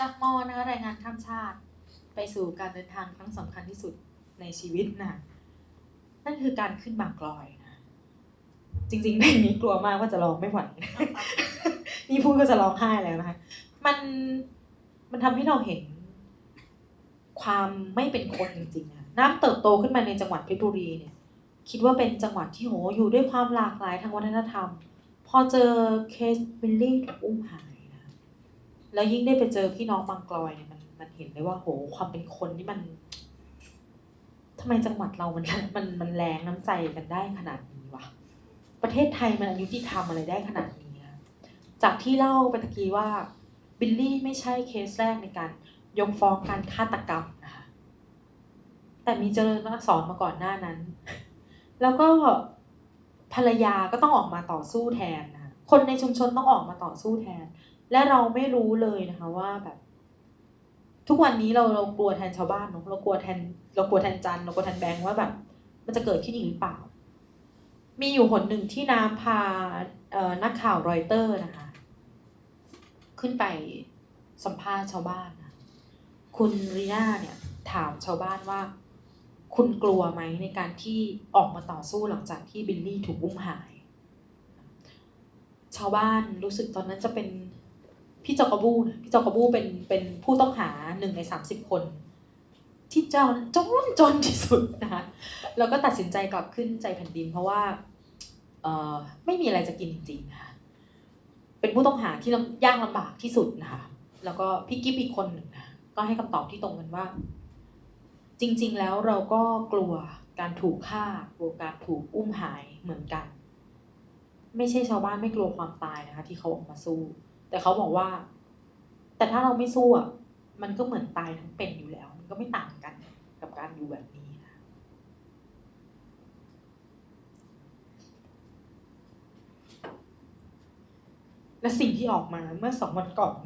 จากมอนะคะรายงานข้ามชาติ ไปสู่การเดินทางครั้งสำคัญที่สุดในชีวิตนะนั่นคือการขึ้นบางกลอยนะจริงๆเพลงนี้กลัวมากว่าจะร้องไม่ไหวนี่พูดก็จะร้องไห้แล้วนะคะมันมันทำให้เราเห็น ความไม่เป็นคนจริงๆนะน้ำเติบโตขึ้นมาในจังหวัดเพชรบุรีเนี่ย คิดว่าเป็นจังหวัดที่โหอยู่ด้วยความหลากหลายทางวัฒนธรรม พอเจอเคสวิลลี่ถูกอุ้มหาย แล้วยิ่งได้ไปเจอพี่น้องบางกลอยเนี่ยมันมันเห็นเลยว่าโหความเป็นคนที่มันทำไมจังหวัดเรามันมันมันแรงน้ำใจกันได้ขนาดนี้วะประเทศไทยมันอายุที่ทำอะไรได้ขนาดนี้นะจากที่เล่าไปตะกี้ว่าบิลลี่ไม่ใช่เคสแรกในการยกฟ้องการฆาตกรรมนะคะแต่มีเจริญอักษรมาก่อนหน้านั้น แล้วก็ภรรยาก็ต้องออกมาต่อสู้แทนนะคนในชุมชนต้องออกมาต่อสู้แทน และเราไม่รู้เลยนะคะว่าแบบ ทุกวันนี้เราเรากลัวแทนชาวบ้านเนอะเรากลัวแทน เรากลัวแทนจันเรากลัวแทนแบงค์ว่าแบบ มันจะเกิดขึ้นอีกหรือเปล่า มีอยู่หนหนึ่งที่น้ำพาเอ่อนักข่าวรอยเตอร์นะคะ ขึ้นไปสัมภาษณ์ชาวบ้านนะคุณรีน่าเนี่ยถามชาวบ้านว่า คุณกลัวไหมในการที่ออกมาต่อสู้หลังจากที่บิลลี่ถูกอุ้มหาย ชาวบ้านรู้สึกตอนนั้นจะเป็น พี่จอกระบูนพี่จอกระบูเป็นเป็นผู้ต้องหาหนึ่งในสามสิบคน ที่เจ้าจนจนที่สุดนะคะแล้วก็ตัดสินใจกลับขึ้นใจแผ่นดิน เพราะว่าเออไม่มีอะไรจะกินจริงๆนะคะเป็นผู้ต้องหาที่ลำยากลำบากที่สุดนะคะแล้วก็พี่กิ๊ฟอีกคนหนึ่งก็ให้คำตอบที่ตรงกันว่า จริง ๆ แล้วเราก็กลัวการถูกฆ่ากลัวการถูกอุ้มหายเหมือนกัน ไม่ใช่ชาวบ้านไม่กลัวความตายนะคะ ที่เขาออกมาสู้ แต่เขาบอกว่า แต่ถ้าเราไม่สู้อะมันก็เหมือนตายทั้งเป็นอยู่แล้ว มันก็ไม่ต่างกันกับการอยู่แบบนี้นะและสิ่งที่ออกมาเมื่อสองวันก่อน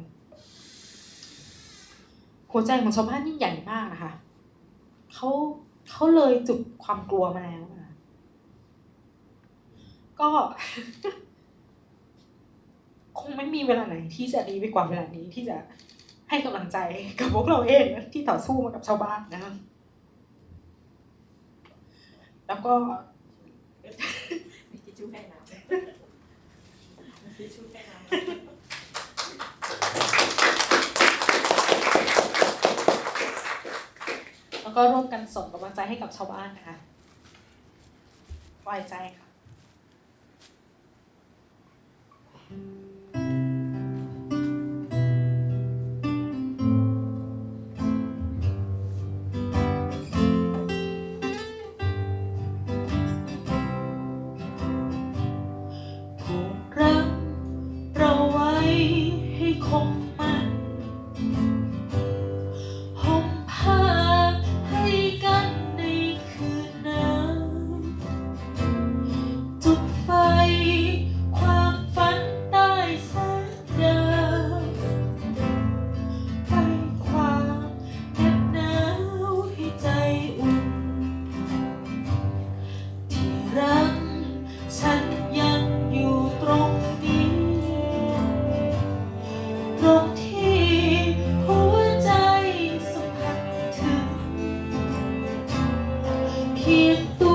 หัวใจของชาวบ้านยิ่งใหญ่มากนะคะเขาเขาเลยจุดความกลัวมาแล้วนะก็ คงไม่มีเวลาไหนที่จะดีไปกว่าเวลานี้ที่จะให้กำลังใจกับพวกเราเองที่ต่อสู้มากับชาวบ้านนะ แล้วก็มีทิชชู่ให้น้ำมีทิชชู่ให้น้ำแล้วก็ร่วมกันส่งกำลังใจให้กับชาวบ้านนะคะปล่อยใจค่ะ It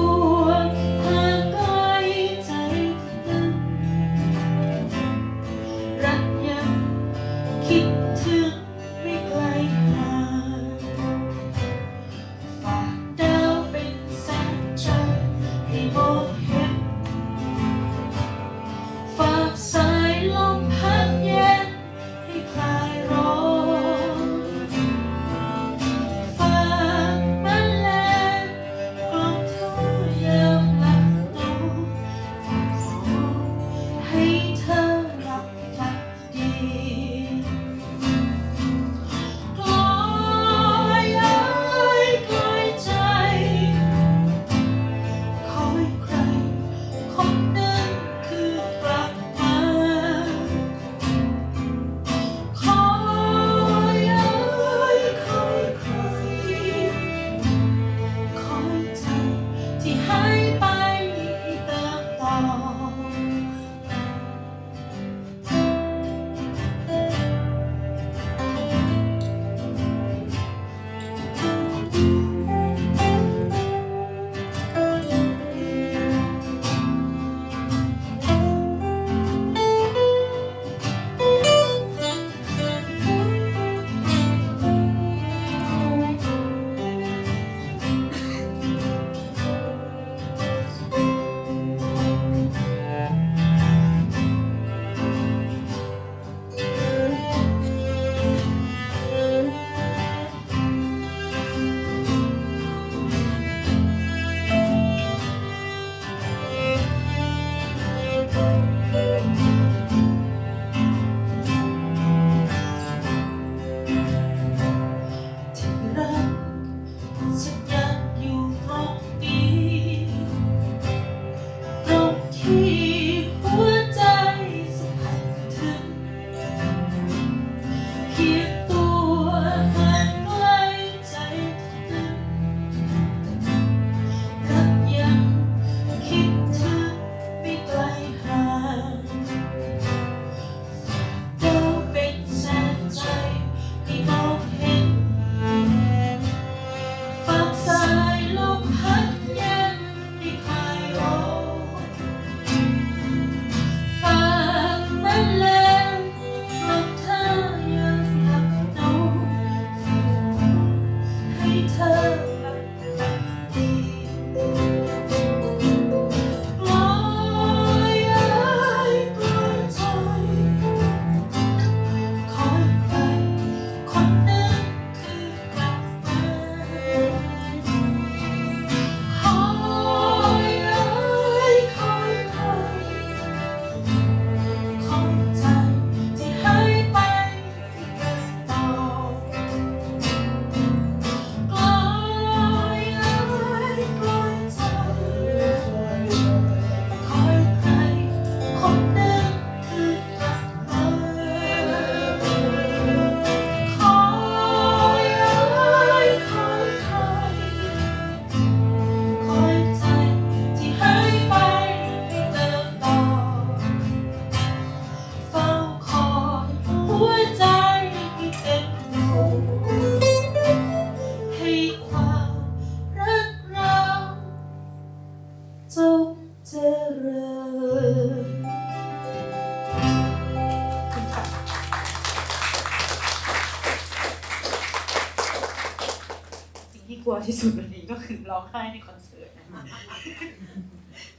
ที่สุดวันนี้ก็คือร้องไห้ในคอนเสิร์ตนะคะ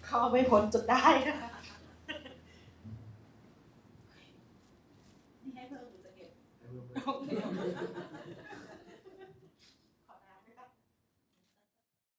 เข้าไม่พ้นจนได้นะคะนี่ให้เพิ่มหรือจะเก็บให้เพิ่ม